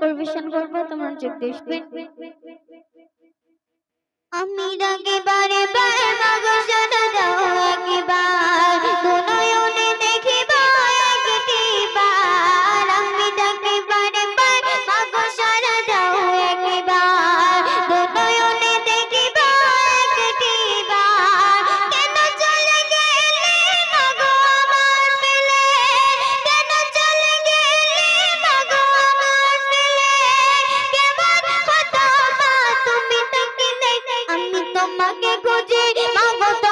পরিবেশন করব তোমার চোখ দেশ আমি রাগে বারে 負けこじり孫と